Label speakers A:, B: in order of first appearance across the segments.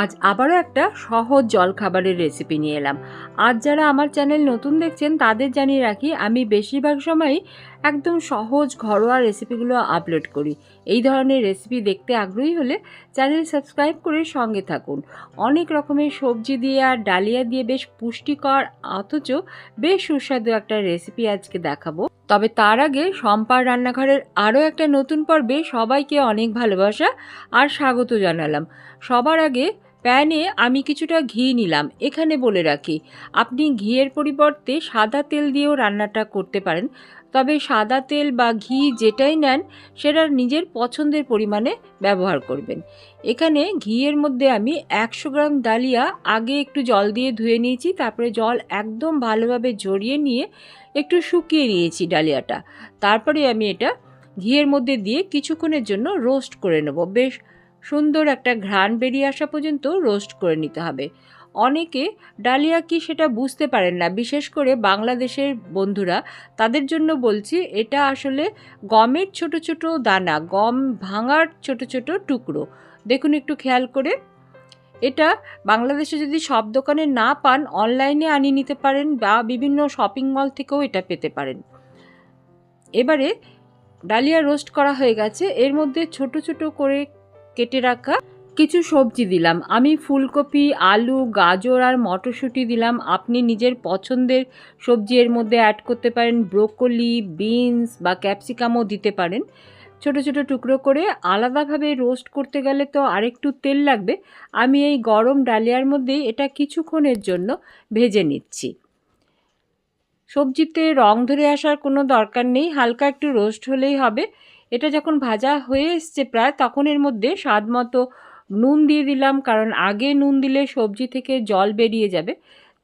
A: আজ আবারও একটা সহজ জলখাবারের রেসিপি নিয়ে এলাম। আজ যারা আমার চ্যানেল নতুন দেখছেন, তাদের জানিয়ে রাখি, আমি বেশিরভাগ সময়ই একদম সহজ ঘরোয়া রেসিপিগুলো আপলোড করি। এই ধরনের রেসিপি দেখতে আগ্রহী হলে চ্যানেল সাবস্ক্রাইব করে সঙ্গে থাকুন। অনেক রকমের সবজি দিয়ে আর ডালিয়া দিয়ে বেশ পুষ্টিকর, অথচ বেশ সুস্বাদু একটা রেসিপি আজকে দেখাবো। তবে তার আগে সম্পার রান্নাঘরের আরও একটা নতুন পর্বে সবাইকে অনেক ভালোবাসা আর স্বাগত জানালাম। সবার আগে প্যানে আমি কিছুটা ঘি নিলাম, এখানে বলে রাখি। আপনি ঘিয়ের পরিবর্তে সাদা তেল দিয়েও রান্নাটা করতে পারেন। তবে সাদা তেল বা ঘি যেটাই নেন, সেটা নিজের পছন্দের পরিমাণে ব্যবহার করবেন। এখানে ঘিয়ের মধ্যে আমি একশো গ্রাম ডালিয়া আগে একটু জল দিয়ে ধুয়ে নিয়েছি, তারপরে জল একদম ভালোভাবে জড়িয়ে নিয়ে একটু শুকিয়ে নিয়েছি ডালিয়াটা। তারপরে আমি এটা ঘিয়ের মধ্যে দিয়ে কিছুক্ষণের জন্য রোস্ট করে নেব। বেশ সুন্দর একটা ঘ্রাণ বেরিয়ে আসা পর্যন্ত রোস্ট করে নিতে হবে। অনেকে ডালিয়া কি সেটা বুঝতে পারেন না। বিশেষ করে বাংলাদেশের বন্ধুরা, তাদের জন্য বলছি, এটা আসলে গমের ছোট ছোট দানা, গম ভাঙার ছোট ছোট টুকরো। দেখুন একটু খেয়াল করে। এটা বাংলাদেশে যদি সব দোকানে না পান, অনলাইনে আনিয়ে নিতে পারেন বা বিভিন্ন শপিং মল থেকেও এটা পেতে পারেন। এবারে ডালিয়া রোস্ট করা হয়ে গেছে। এর মধ্যে ছোট ছোট করে কেটে রাখা কিছু সবজি দিলাম। আমি ফুলকপি, আলু, গাজর আর মটরশুঁটি দিলাম। আপনি নিজের পছন্দের সবজি এর মধ্যে অ্যাড করতে পারেন। ব্রোকলি, বিনস বা ক্যাপসিকামও দিতে পারেন। ছোট ছোট টুকরো করে আলাদাভাবে রোস্ট করতে গেলে তো আরেকটু তেল লাগবে। আমি এই গরম ডালিয়ার মধ্যেই এটা কিছুক্ষণের জন্য ভেজে নিচ্ছি। সবজিতে রং ধরে আসার কোনো দরকার নেই। হালকা একটু রোস্ট হলেই হবে। এটা যখন ভাজা হয়ে এসছে প্রায়, তখন এর মধ্যে স্বাদ মতো নুন দিয়ে দিলাম, কারণ আগে নুন দিলে সবজি থেকে জল বেরিয়ে যাবে।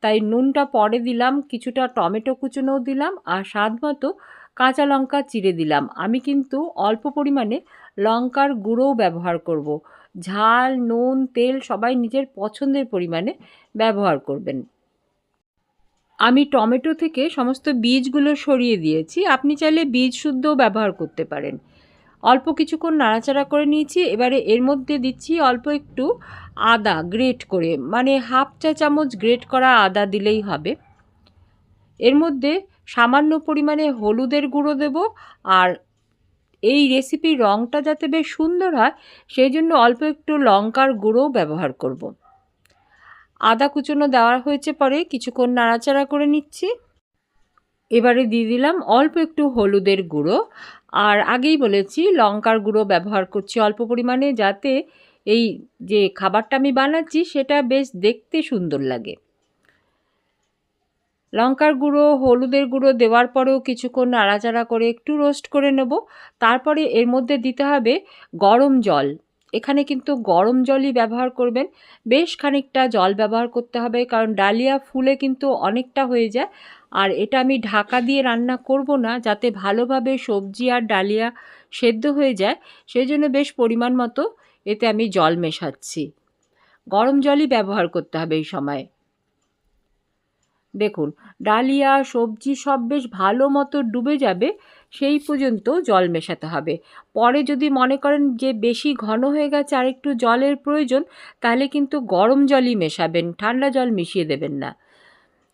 A: তাই নুনটা পরে দিলাম, কিছুটা টমেটো কুচোনোও দিলাম, আর স্বাদ মতো কাঁচা লঙ্কা চিড়ে দিলাম। আমি কিন্তু অল্প পরিমাণে লঙ্কার গুঁড়োও ব্যবহার করব। ঝাল, নুন, তেল সবাই নিজের পছন্দের পরিমাণে ব্যবহার করবেন। আমি টমেটো থেকে সমস্ত বীজগুলো সরিয়ে দিয়েছি। আপনি চাইলে বীজ শুদ্ধও ব্যবহার করতে পারেন। অল্প কিছুক্ষণ নাড়াচাড়া করে নিয়েছি, এবারে এর মধ্যে দিচ্ছি অল্প একটু আদা গ্রেট করে মানে হাফ চা চামচ গ্রেট করা আদা দিলেই হবে এর মধ্যে সামান্য পরিমাণে হলুদের গুঁড়ো দেব, আর এই রেসিপির রঙটা যাতে বেশ সুন্দর হয়, সেই জন্য অল্প একটু লঙ্কার গুঁড়োও ব্যবহার করব। আদা কুচনো দেওয়া হয়েছে পরে কিছুক্ষণ নাড়াচাড়া করে নিচ্ছি এবারে দিয়ে দিলাম অল্প একটু হলুদের গুঁড়ো। আর আগেই বলেছি, লঙ্কার গুঁড়ো ব্যবহার করছি অল্প পরিমাণে যাতে এই যে খাবারটা আমি বানাচ্ছি সেটা বেশ দেখতে সুন্দর লাগে। লঙ্কার গুঁড়ো, হলুদের গুঁড়ো দেওয়ার পরেও কিছুক্ষণ নাড়াচাড়া করে একটু রোস্ট করে নেব। তারপরে এর মধ্যে দিতে হবে গরম জল। এখানে কিন্তু গরম জলই ব্যবহার করবেন। বেশ খানিকটা জল ব্যবহার করতে হবে, কারণ ডালিয়া ফুলে কিন্তু অনেকটা হয়ে যায়। আর এটা আমি ঢাকা দিয়ে রান্না করব না যাতে ভালোভাবে সবজি আর ডালিয়া সেদ্ধ হয়ে যায় সেই জন্য বেশ পরিমাণ মতো এতে আমি জল মেশাচ্ছি। গরম জলই ব্যবহার করতে হবে এই সময়। দেখুন, ডালিয়া, সবজি সব বেশ ভালো মতো ডুবে যাবে, সেই পর্যন্ত জল মেশাতে হবে। পরে যদি মনে করেন যে বেশি ঘন হয়ে গেছে আর একটু জলের প্রয়োজন, তাহলে কিন্তু গরম জলই মেশাবেন, ঠান্ডা জল মিশিয়ে দেবেন না।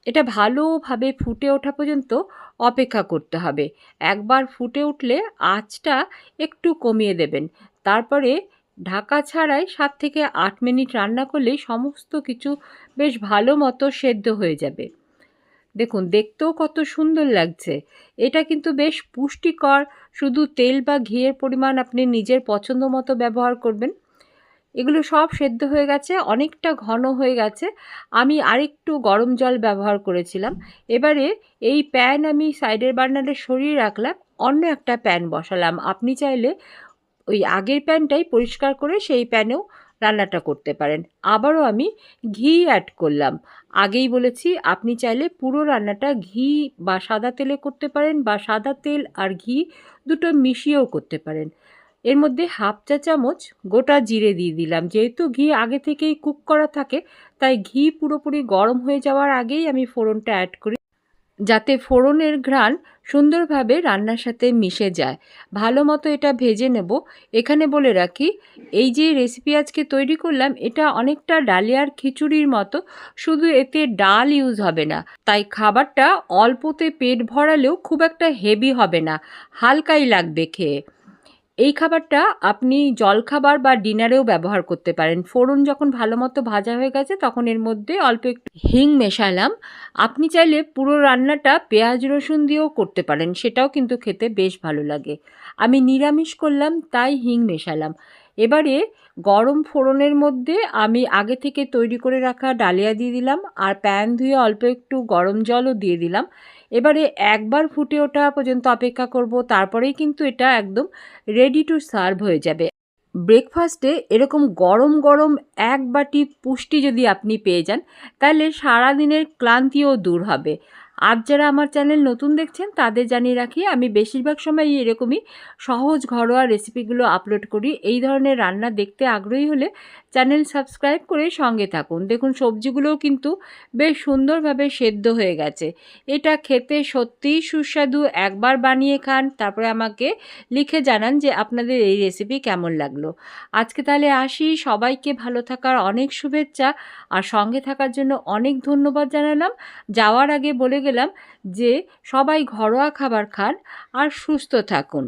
A: এটা ভালোভাবে ফুটে ওঠা পর্যন্ত অপেক্ষা করতে হবে। একবার ফুটে উঠলে আঁচটা একটু কমিয়ে দেবেন। তারপরে ঢাকা ছাড়াই সাত থেকে আট মিনিট রান্না করলেই সমস্ত কিছু বেশ ভালো মতো সেদ্ধ হয়ে যাবে। দেখুন, দেখতেও কত সুন্দর লাগছে। এটা কিন্তু বেশ পুষ্টিকর। শুধু তেল বা ঘিয়ের পরিমাণ আপনি নিজের পছন্দ মতো ব্যবহার করবেন। এগুলো সব সেদ্ধ হয়ে গেছে, অনেকটা ঘন হয়ে গেছে। আমি আরেকটু গরম জল ব্যবহার করেছিলাম। এবারে এই প্যান আমি সাইডের বার্নারে সরিয়ে রাখলাম, অন্য একটা প্যান বসালাম। আপনি চাইলে ওই আগের প্যানটাই পরিষ্কার করে সেই প্যানেও রান্নাটা করতে পারেন। আবারও আমি ঘি অ্যাড করলাম। আগেই বলেছি, আপনি চাইলে পুরো রান্নাটা ঘি বা সাদা তেলে করতে পারেন বা সাদা তেল আর ঘি দুটো মিশিয়েও করতে পারেন। এর মধ্যে হাফ চা চামচ গোটা জিরে দিয়ে দিলাম। যেহেতু ঘি আগে থেকেই কুক করা থাকে, তাই ঘি পুরোপুরি গরম হয়ে যাওয়ার আগেই আমি ফোড়নটা অ্যাড করি। যাতে ফোড়নের ঘ্রাণ সুন্দরভাবে রান্নার সাথে মিশে যায়। ভালো মতো এটা ভেজে নেব। এখানে বলে রাখি, এই যে রেসিপি আজকে তৈরি করলাম, এটা অনেকটা ডালিয়ার খিচুড়ির মতো, শুধু এতে ডাল ইউজ হবে না। তাই খাবারটা অল্পতে পেট ভরালেও খুব একটা হেভি হবে না, হালকাই লাগবে খেয়ে। এই খাবারটা আপনি জলখাবার বা ডিনারেও ব্যবহার করতে পারেন। ফোড়ন যখন ভালো মতো ভাজা হয়ে গেছে, তখন এর মধ্যে অল্প একটু হিং মেশালাম। আপনি চাইলে পুরো রান্নাটা পেঁয়াজ রসুন দিয়েও করতে পারেন, সেটাও কিন্তু খেতে বেশ ভালো লাগে। আমি নিরামিষ করলাম, তাই হিং মেশালাম। এবারে গরম ফোড়নের মধ্যে আমি আগে থেকে তৈরি করে রাখা ডালিয়া দিয়ে দিলাম, আর প্যান ধুয়ে অল্প একটু গরম জলও দিয়ে দিলাম। এবারে একবার ফুটে ওঠা পর্যন্ত অপেক্ষা করব, তারপরেই কিন্তু এটা একদম রেডি টু সার্ভ হয়ে যাবে। ব্রেকফাস্টে এরকম গরম গরম এক বাটি পুষ্টি যদি আপনি পেয়ে যান, তাহলে সারাদিনের ক্লান্তিও দূর হবে। আজ যারা আমার চ্যানেল নতুন দেখছেন, তাদের জানিয়ে রাখি, আমি বেশিরভাগ সময় এরকমই সহজ ঘরোয়া রেসিপিগুলো আপলোড করি। এই ধরনের রান্না দেখতে আগ্রহী হলে চ্যানেল সাবস্ক্রাইব করে সঙ্গে থাকুন। দেখুন, সবজিগুলোও কিন্তু বেশ সুন্দরভাবে সেদ্ধ হয়ে গেছে। এটা খেতে সত্যিই সুস্বাদু। একবার বানিয়ে খান, তারপরে আমাকে লিখে জানান যে আপনাদের এই রেসিপি কেমন লাগল। আজকে তাহলে আসি। সবাইকে ভালো থাকার অনেক শুভেচ্ছা। আর সঙ্গে থাকার জন্য অনেক ধন্যবাদ জানালাম। যাওয়ার আগে বলে গেলাম যে সবাই ঘরোয়া খাবার খান আর সুস্থ থাকুন।